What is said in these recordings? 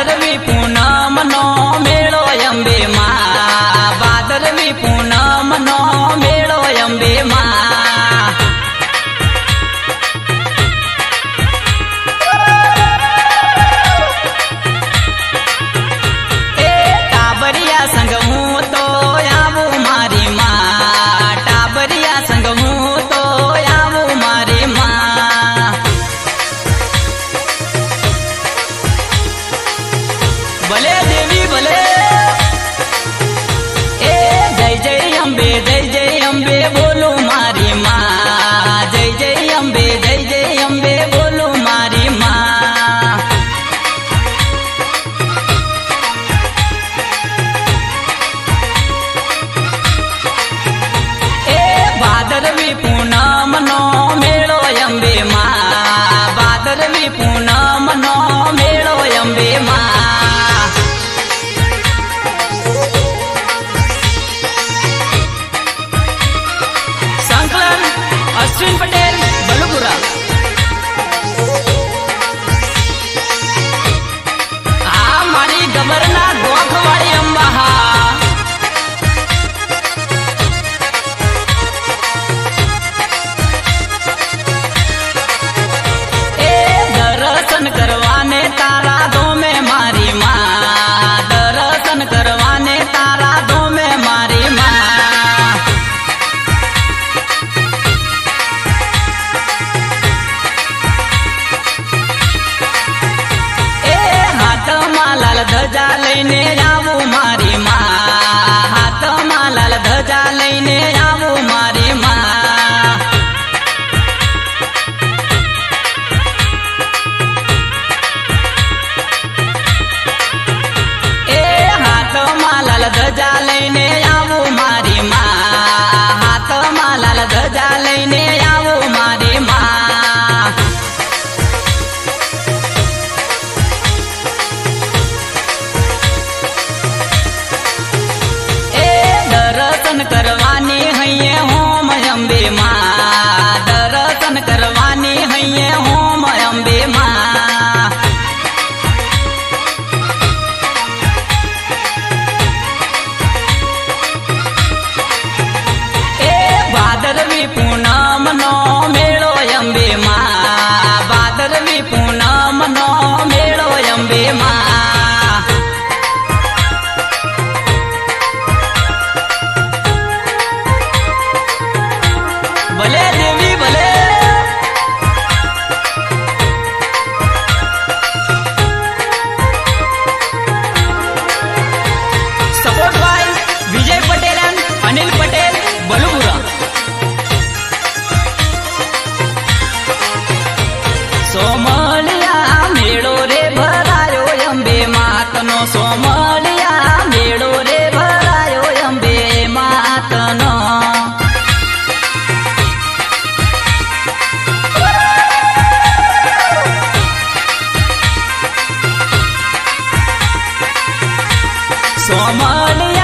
Bhadarvi Poonam me point. जा लेने जा সমালিয়া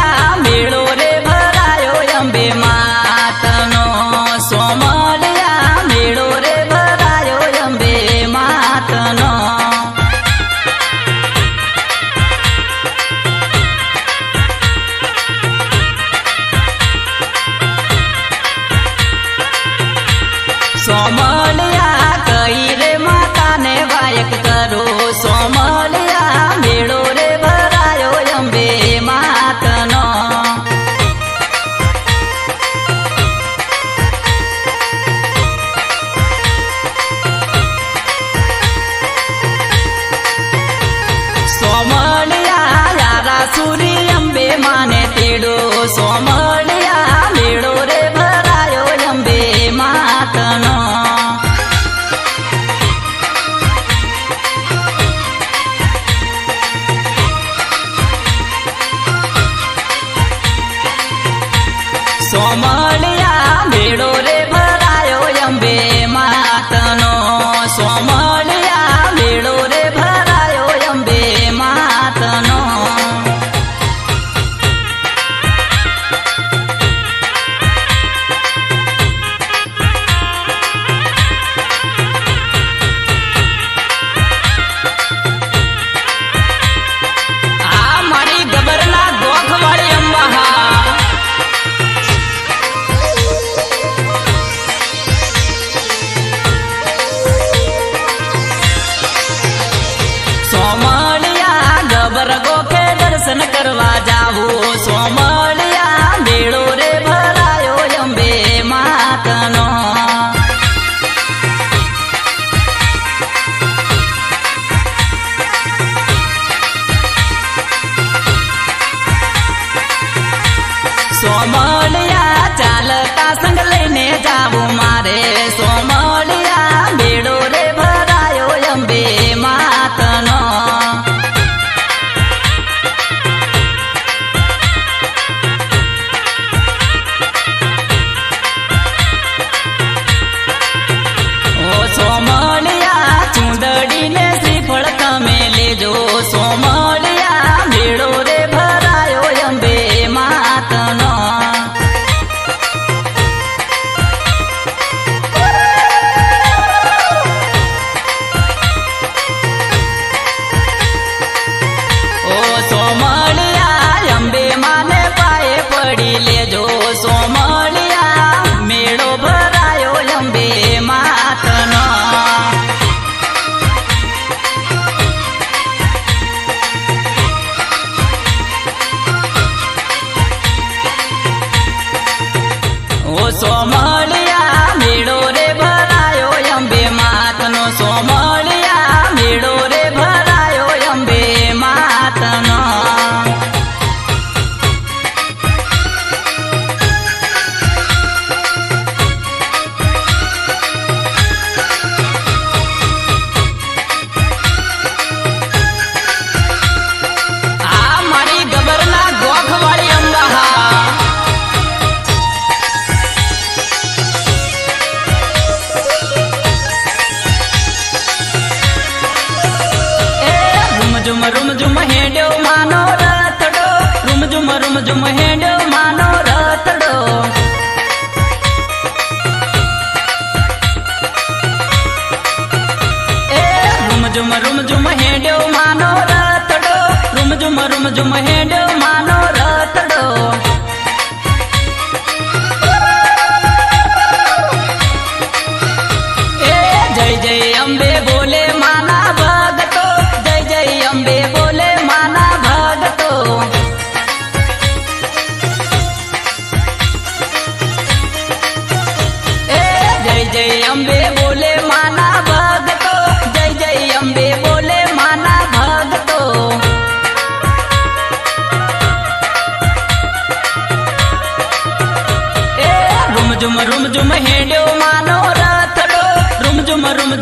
જુમહેડ માનો રતડો. એ રૂમ જુમ રૂમ જુમ હેડ્યો માનો રતડો. રૂમ જુમ રૂમ જુમ હે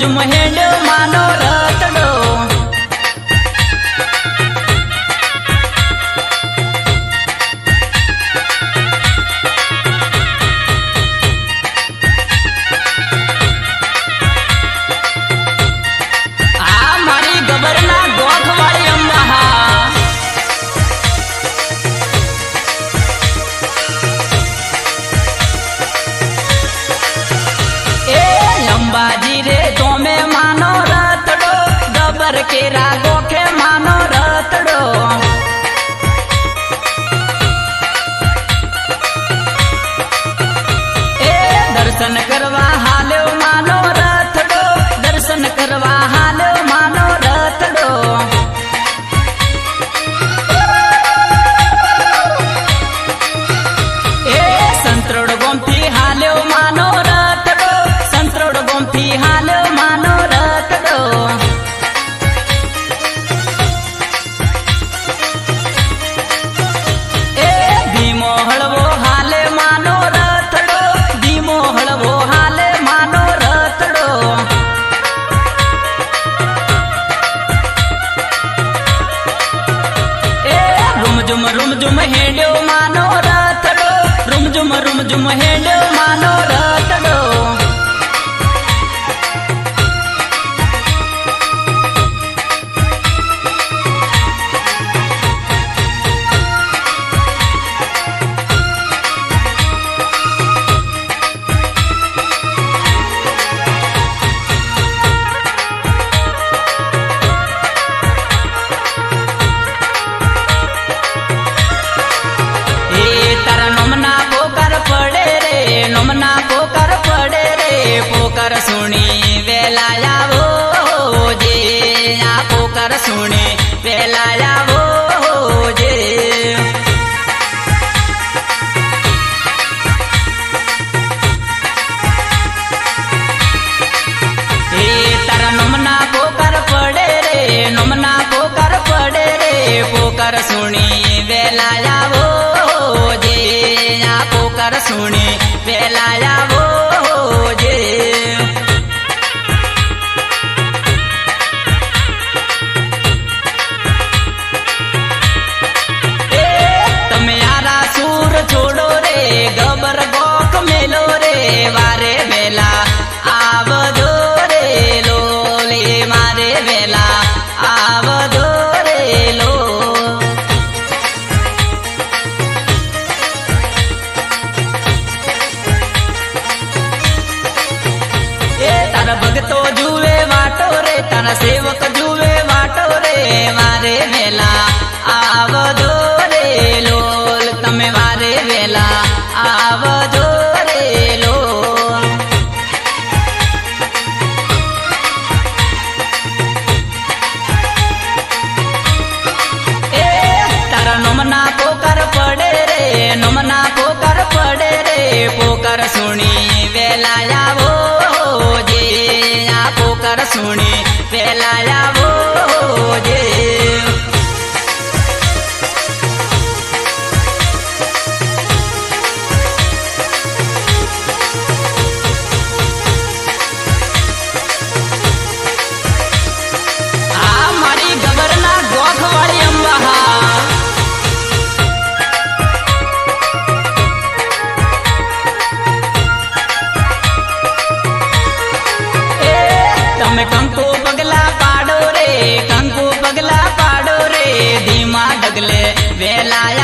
ನಿಮ್ಮ ಹೆಣ್ಣ તમે વારે વેલા આવો જો રે લોલ. તમે વારે વેલા આવો જો રે લોલ. એ સુણી વેલા આવો. Yeah. vela ya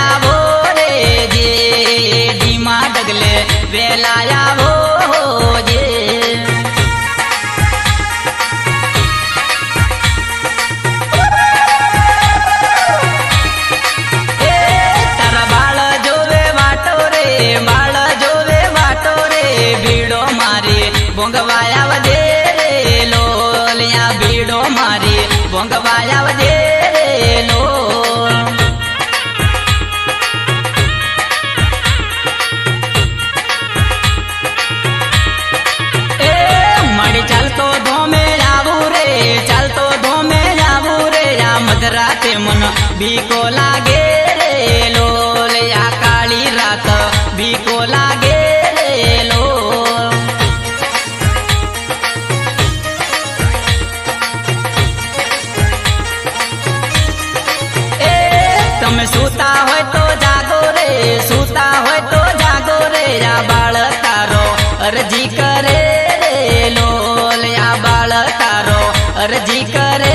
રાતે મન બીકો લાગે રે લોલ કાળી રાત ભીકો લાગે રે લો. તમે સૂતા હોય તો જાગો રે, સૂતા હોય તો જાગો રે આ બાળ તારો અરજી કરે રે લોલ બાળ તારો અરજી કરે